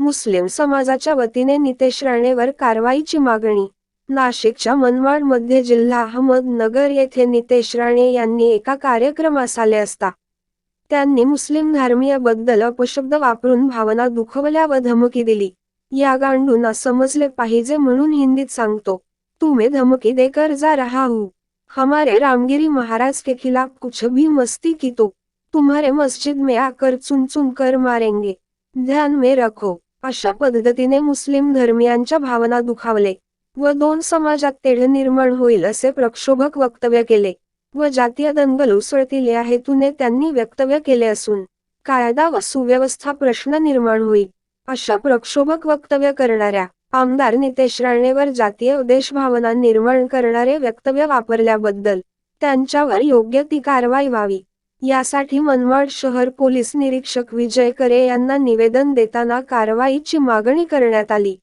मुस्लिम समाजाच्या वतीने नितेश राणेवर कारवाईची मागणी. नाशिकच्या मनमाडमध्ये जिल्हा अहमदनगर येथे नितेश राणे यांनी एका कार्यक्रमास आले असता त्यांनी मुस्लिम धर्मीयबद्दल अपशब्द वापरून भावना दुखवल्या व धमकी दिली. या गांडूंना समजले पाहिजे म्हणून हिंदीत सांगतो तुम्ही धमकी देकर जा रहा हूँ. हमारे रामगिरी महाराज के खिलाफ कुछ भी मस्ती की तो तुम्हारे मस्जिद में आकर चुन चुन कर मारेंगे. ध्यान में रखो. अशा पद्धतीने मुस्लिम धर्मियांच्या भावना दुखावले व दोन समाजात तेढ निर्माण होईल असे प्रक्षोभक वक्तव्य केले व जातीय दंगल उसळतील या हेतूने त्यांनी वक्तव्य केले असून कायदा व सुव्यवस्था प्रश्न निर्माण होईल अशा प्रक्षोभक वक्तव्य करणाऱ्या आमदार नितेश राणेवर जातीय उद्देशभावना निर्माण करणारे वक्तव्य वापरल्याबद्दल त्यांच्यावर योग्य ती कारवाई व्हावी. यासाठी मनमाड शहर पोलीस निरीक्षक विजय करे यांना निवेदन देताना कारवाईची मागणी करण्यात आली.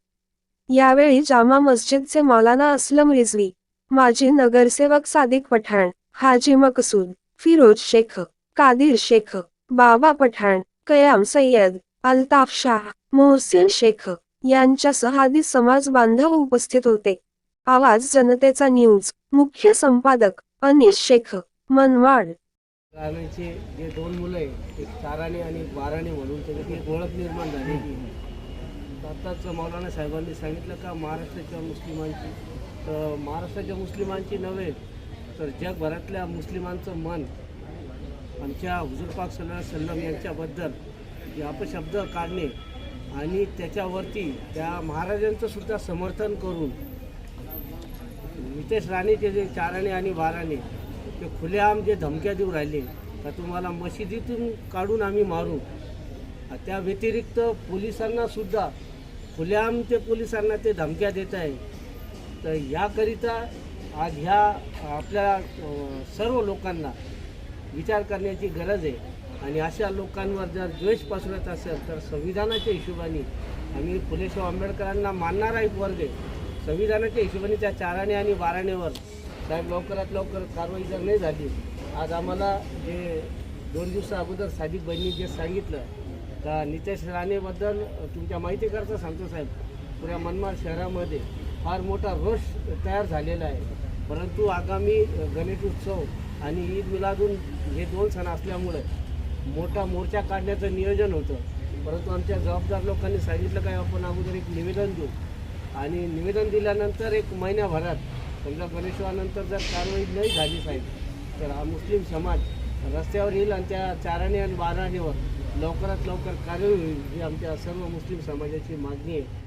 यावेळी जामा मस्जिदचे मौलाना असलम रिझवी माजी नगरसेवक सादिक पठाण हाजी मकसूद फिरोज शेख कादिर शेख बाबा पठाण कयाम सय्यद अल्ताफ शाह मोहसिन शेख यांच्यासह आदी समाज बांधव उपस्थित होते. आवाज जनतेचा न्यूज मुख्य संपादक अनिश शेख मनवाड. राणेचे जे दोन मुलं आहे एक चाराने आणि एक बाराने म्हणून त्याच्यात एक ओळख निर्माण झाली आत्ताच मौलाना साहेबांनी सांगितलं का महाराष्ट्राच्या मुस्लिमांची तर महाराष्ट्राच्या मुस्लिमांची नव्हे तर जगभरातल्या मुस्लिमांचं मन आमच्या हुजूरपाक सल्ला सल्लम यांच्याबद्दल जे अपशब्द काढणे आणि त्याच्यावरती त्या महाराजांचं सुद्धा समर्थन करून नितेश राणेचे जे चाराने आणि बाराने ते खुलेआम जे धमक्या देऊ राहिले का तुम्हाला मशिदीतून काढून आम्ही मारू. त्या व्यतिरिक्त पोलिसांना सुद्धा खुलेआम ते पोलिसांना ते धमक्या देत आहे. तर याकरिता आज ह्या आपल्या सर्व लोकांना विचार करण्याची गरज आहे. आणि अशा लोकांवर जर द्वेष पसरत असेल तर संविधानाच्या हिशोबाने आम्ही फुले आंबेडकरांना मानणारा एक वर्ग आहे. संविधानाच्या हिशोबाने त्या चाराणे आणि बाराणेवर साहेब लवकरात लवकर कारवाई जर नाही झाली आज आम्हाला जे दोन दिवसा अगोदर सादिक बहिणी जे सांगितलं का नितेश राणेबद्दल तुमच्या माहितीकरता सांगतो साहेब पुऱ्या मनमाड शहरामध्ये फार मोठा रोष तयार झालेला आहे. परंतु आगामी गणेश उत्सव आणि ईद मिलादून हे दोन सण असल्यामुळे मोठा मोर्चा काढण्याचं नियोजन होतं. परंतु आमच्या जबाबदार लोकांनी सांगितलं काय आपण अगोदर एक निवेदन देऊ. आणि निवेदन दिल्यानंतर एक महिन्याभरात समजा गणेशोत्सवानंतर जर कारवाई नाही झाली साहेब तर हा मुस्लिम समाज रस्त्यावर येईल आणि त्या चाराने आणि बाराणेवर लवकरात लवकर कारवाई होईल ही आमच्या सर्व मुस्लिम समाजाची मागणी आहे.